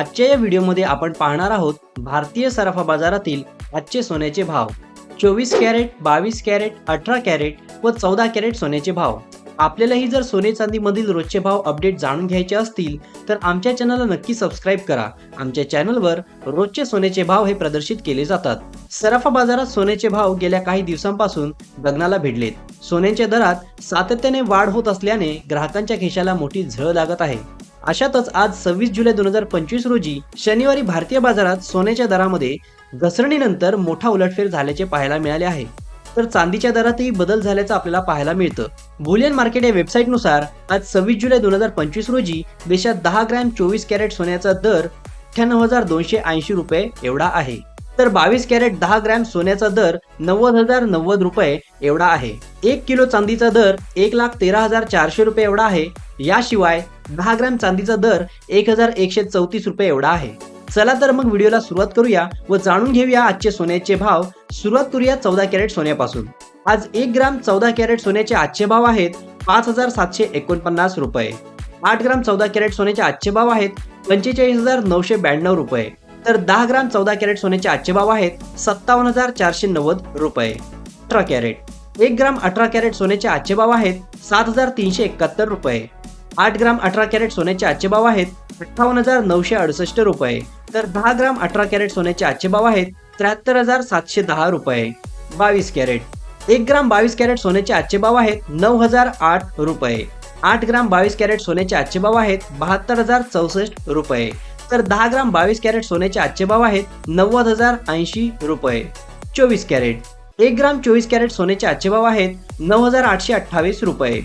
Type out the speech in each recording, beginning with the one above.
आजच्या या व्हिडिओमध्ये आपण पाहणार आहोत भारतीय सराफा बाजारातील आजचे सोन्याचे भाव. चोवीस कॅरेट बावीस कॅरेट अठरा कॅरेट व चौदा कॅरेट सोन्याचे भाव. आपल्यालाही जर सोने चांदीमधील रोजचे भाव अपडेट जाणून घ्यायचे असतील तर आमच्या चॅनलला नक्की सबस्क्राईब करा. आमच्या चॅनलवर रोजचे सोन्याचे भाव हे प्रदर्शित केले जातात. सराफा बाजारात सोन्याचे भाव गेल्या काही दिवसांपासून गगनाला भिडलेत. सोन्याच्या दरात सातत्याने वाढ होत असल्याने ग्राहकांच्या खिशाला मोठी झळ लागत आहे. अशातच आज सव्वीस जुलै दोन हजार पंचवीस रोजी शनिवारी भारतीय बाजारात सोन्याच्या दरामध्ये घसरणीनंतर मोठा उलटफेर झाल्याचे पाहायला मिळाले आहे. तर चांदीच्या दरातही बदल झाल्याचं आपल्याला पाहायला मिळतं. बुलियन मार्केट या वेबसाईटनुसार आज सव्वीस जुलै दोन हजार पंचवीस रोजी देशात दहा ग्रॅम चोवीस कॅरेट सोन्याचा दर अठ्ठ्याण्णव हजार दोनशे ऐंशी रुपये एवढा आहे. तर बावीस कॅरेट दहा ग्रॅम सोन्याचा दर नव्वद हजार नव्वद रुपये एवढा आहे. एक किलो चांदीचा दर एक लाख तेरा हजार चारशे रुपये एवढा आहे. याशिवाय दहा ग्रॅम चांदीचा दर एक हजार एकशे चौतीस रुपये एवढा आहे. चला तर मग व्हिडिओला सुरुवात करूया व जाणून घेऊया आजचे सोन्याचे भाव. सुरुवात करूया चौदा कॅरेट सोन्यापासून. आज एक ग्राम चौदा कॅरेट सोन्याचे आजचे भाव आहेत पाच हजार सातशे एकोणपन्नास रुपये. आठ ग्राम चौदा कॅरेट सोन्याचे आजचे भाव आहेत पंचेचाळीस हजार नऊशे ब्याण्णव रुपये. तर दहा ग्राम चौदा कॅरेट सोन्याचे आजचे भाव आहेत सत्तावन्न हजार चारशे नव्वद रुपये. अठरा कॅरेट. एक ग्राम अठरा कॅरेट सोन्याचे आजचे भाव आहेत सात हजार तीनशे एकाहत्तर रुपये. आठ ग्राम अठरा कॅरेट सोन्याचे आजचे भाव आहेत अठ्ठावन्न हजार नऊशे अडुसष्ट रुपये. तर दहा ग्राम अठरा कॅरेट सोन्याचे आजचे भाव आहेत त्र्याहत्तर हजार सातशे दहा रुपये. बावीस कॅरेट. एक ग्राम बावीस कॅरेट सोन्याचे आजचे भाव आहेत नऊ हजार आठ रुपये. आठ ग्राम बावीस कॅरेट सोन्याचे आजचे भाव आहेत बहात्तर हजार चौसष्ट रुपये. तर दहा ग्राम बावीस कॅरेट सोन्याचे आजचे भाव आहेत नव्वद हजार ऐंशी रुपये. चोवीस कॅरेट. एक ग्राम चोवीस कॅरेट सोन्याचे आजचे भाव आहेत नऊ हजार आठशे अठ्ठावीस रुपये.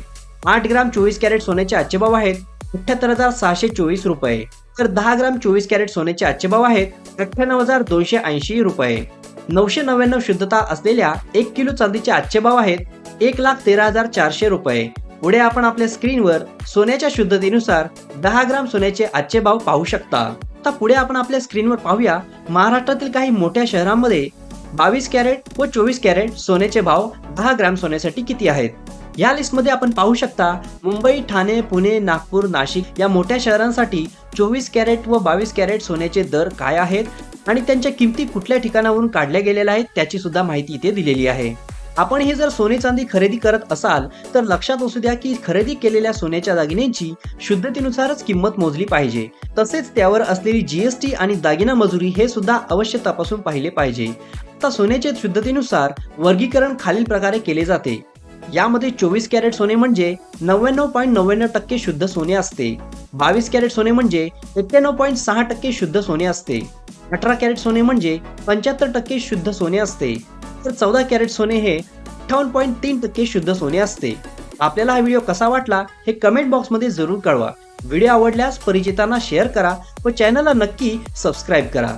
आठ ग्राम चोवीस कॅरेट सोन्याचे आजचे भाव आहेत. अठ्ठ्याहत्तर हजार सहाशे चोवीस रुपये. तर दहा ग्राम चोवीस कॅरेट सोन्याचे आजचे भाव आहेत. अठ्ठ्याण्णव हजार दोनशे ऐंशी रुपये. नऊशे नव्याण्णव शुद्धता असलेल्या एक किलो चांदीचे आजचे भाव आहेत. एक लाख तेरा हजार चारशे रुपये. पुढे आपण आपल्या स्क्रीनवर सोन्याच्या शुद्धतेनुसार दहा ग्राम सोन्याचे आजचे भाव पाहू शकता. आता पुढे आपण आपल्या स्क्रीनवर पाहूया महाराष्ट्रातील काही मोठ्या शहरांमध्ये बावीस कॅरेट व चोवीस कॅरेट सोन्याचे भाव दहा ग्राम सोन्यासाठी किती आहेत. या लिस्टमध्ये आपण पाहू शकता मुंबई ठाणे पुणे नागपूर नाशिक या मोठ्या शहरांसाठी चोवीस कॅरेट व बावीस कॅरेट सोन्याचे दर काय आहेत आणि त्यांच्या किमती कुठल्या ठिकाणावरून काढल्या गेलेल्या आहेत त्याची सुद्धा माहिती इथे दिलेली आहे. आपण हे जर सोने चांदी खरेदी करत असाल तर लक्षात असू द्या की खरेदी केलेल्या सोन्याच्या दागिन्यांची शुद्धतेनुसारच किंमत मोजली पाहिजे. तसेच त्यावर असलेली जीएसटी आणि दागिना मजुरी हे सुद्धा अवश्य तपासून पाहिले पाहिजे. आता सोन्याचे शुद्धतेनुसार वर्गीकरण खालील प्रकारे केले जाते. यामध्ये चोवीस कॅरेट सोने म्हणजे नव्याण्णव पॉईंट नव्याण्णव टक्के शुद्ध सोने असते. बावीस कॅरेट सोने म्हणजे एक्क्याण्णव पॉईंट सहा टक्के शुद्ध सोने असते. अठरा कॅरेट सोने म्हणजे पंच्याहत्तर टक्के शुद्ध सोने असते. तर चौदा कॅरेट सोने हे अठ्ठावन्न पॉईंट तीन टक्के शुद्ध सोने असते. आपल्याला हा व्हिडिओ कसा वाटला हे कमेंट बॉक्समध्ये जरूर कळवा. व्हिडिओ आवडल्यास परिचितांना शेअर करा व चॅनलला नक्की सबस्क्राईब करा.